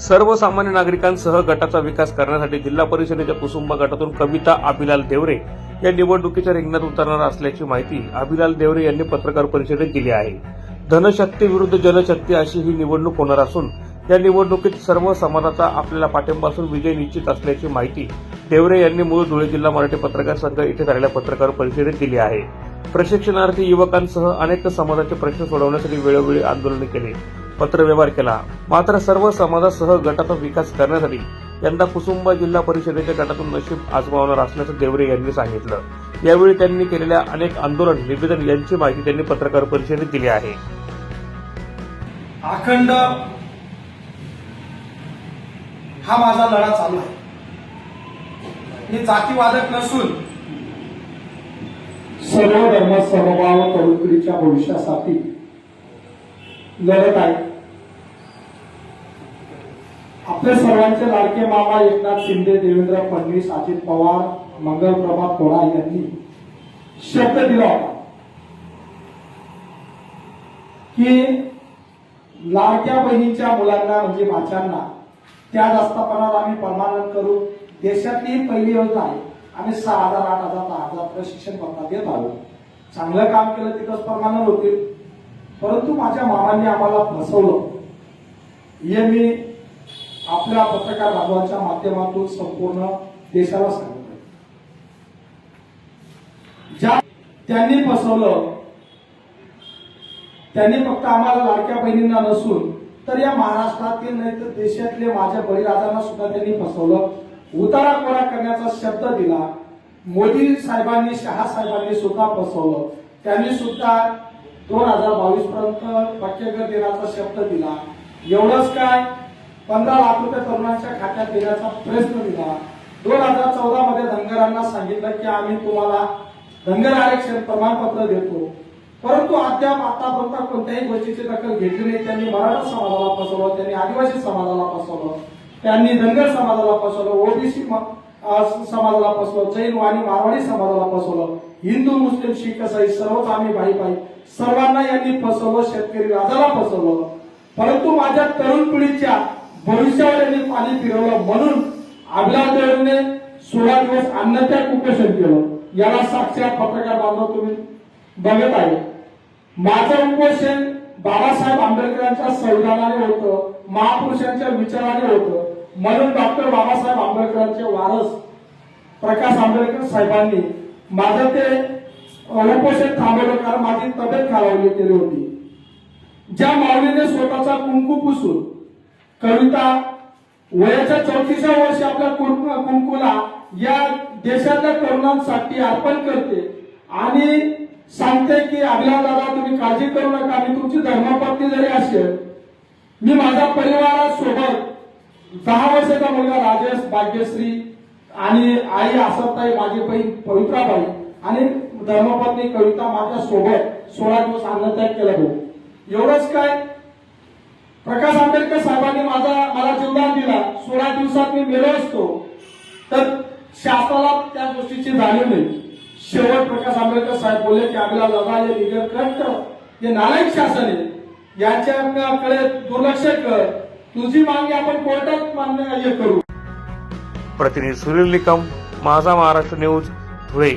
सर्वसामान्य नागरिकांसह गटाचा विकास करण्यासाठी जिल्हा परिषदेच्या कुसुंबा गटातून कविता अभिलाल देवरे या निवडणुकीच्या रिंगणात उतरणार असल्याची माहिती अभिलाल देवरे यांनी पत्रकार परिषदेत दिली आहे. धनशक्ती विरुद्ध जनशक्ती अशी ही निवडणूक होणार असून या निवडणुकीत सर्व समाजाचा आपल्याला पाठिंबा असून विजय निश्चित असल्याची माहिती देवरे यांनी मूळ धुळे जिल्हा मराठी पत्रकार संघ इथे झालेल्या पत्रकार परिषदेत दिली आहे. प्रशिक्षणार्थी युवकांसह अनेक समाजाचे प्रश्न सोडवण्यासाठी वेळोवेळी आंदोलने केले. पत्रव्यवहार केला. मात्र सर्व समाजासह गटाचा विकास करण्यासाठी यंदा कुसुंबा जिल्हा परिषदेच्या गटातून नशीब आजमावणार असल्याचं देवरे यांनी सांगितलं. यावेळी त्यांनी केलेल्या अनेक आंदोलन निवेदन यांची माहिती त्यांनी पत्रकार परिषदेत दिली आहे. अखंड हा माझा लढा चालू आहे. मी जातीवादक नसून सर्व धर्म समभाव तरुणपिढीच्या भविष्यासाठी लढत आहे. आपले सर्वांचे लाडके मामा एकनाथ शिंदे देवेंद्र फडणवीस अजित पवार मंगलप्रभा कोळा यांनी शब्द दिला होता की लाडक्या बहिणीच्या मुलांना म्हणजे माझ्यांना त्या जास्तपणाला आम्ही परमानंट करू. देशातली पहिली योजना आहे. आम्ही सहा हजार आठ हजार दहा हजार प्रशिक्षण भत्ता देत आहोत. चांगलं काम केलं तिथंच परमानंट होतील. परंतु माझ्या मामांनी आम्हाला फसवलं. हे मी आपल्या पत्रकार बांधवांच्या माध्यमातून संपूर्ण देशाला सांगितलं ज्या त्यांनी फसवलं त्यांनी फक्त आम्हाला लाडक्या बहिणींना नसून तर या महाराष्ट्रातील नाही तर देशातले माझ्या बळीराजांना सुद्धा त्यांनी फसवलं. उतारा कोरा करण्याचा शब्द दिला. मोदी साहेबांनी शहा साहेबांनी सुद्धा फसवलं. त्यांनी सुद्धा दोन हजार बावीस पर्यंत पक्केकर देण्याचा शब्द दिला. एवढंच काय? पंधरा लाख रुपये तरुणांच्या खात्यात देण्याचा प्रयत्न दिला दोन हजार चौदा मध्ये धनगरांना सांगितलं की आम्ही तुम्हाला धनगर आरक्षण प्रमाणपत्र देतो. परंतु अद्याप आतापर्यंत कोणत्याही गोष्टीची दखल घेतली नाही. त्यांनी मराठा समाजाला फसवलं त्यांनी आदिवासी समाजाला फसवलं त्यांनी धनगर समाजाला फसवलं ओबीसी समाजाला फसवलं जैन आणि मारवाडी समाजाला फसवलं हिंदू मुस्लिम शीख ईसाई सर्वच आम्ही भाई भाई सर्वांना यांनी फसवलं शेतकरी राजाला फसवलं. परंतु माझ्या तरुण पिढीच्या भविष्यावर पाणी फिरवलं म्हणून अभिलाष सोळा दिवस अन्नत्याग उपोषण केलं. याला साक्षात पत्रकार बांधव तुम्ही बघत आहे. माझं उपोषण बाबासाहेब आंबेडकरांच्या संविधानाने होतं महापुरुषांच्या विचाराने होतं. म्हणून डॉक्टर बाबासाहेब आंबेडकरांचे वारस प्रकाश आंबेडकर साहेबांनी माझं ते उपोषण थांबवलं कारण माझी तब्येत खालावली गेली होती. ज्या माऊलीने स्वतःचा कुंकू पुसून कविता वयाच्या चौतीसा वर्षी आपल्या कुंकुला या देशातल्या तरुणांसाठी अर्पण करते. आणि सांगते की आपल्या दादा तुम्ही काळजी करू नका मी तुमची धर्मपत्नी जरी असेल मी माझ्या परिवारासोबत दहा वर्षाचा मुलगा राजेश भाग्यश्री आणि आई आसताई माझी बहीण पवित्राबाई आणि धर्मपत्नी कविता माझ्या सोबत सोळा दिवस अन्नत्याग केला भाऊ एवढंच काय? प्रकाश आंबेडकर साहेबांनी माझा मला जीवदान दिला. सोळा दिवसात मी मेलो असतो. तर शासनाला त्या गोष्टीची जाणीव नाही. शेवट प्रकाश आंबेडकर साहेब बोलले की आम्हाला दादा हे निगर कष्ट हे नालायक शासन आहे. याच्याकडे दुर्लक्ष कर. तुझी मागणी आपण कोर्टात मान्य करू. प्रतिनिधी सुनील निकम माझा महाराष्ट्र न्यूज धुळे.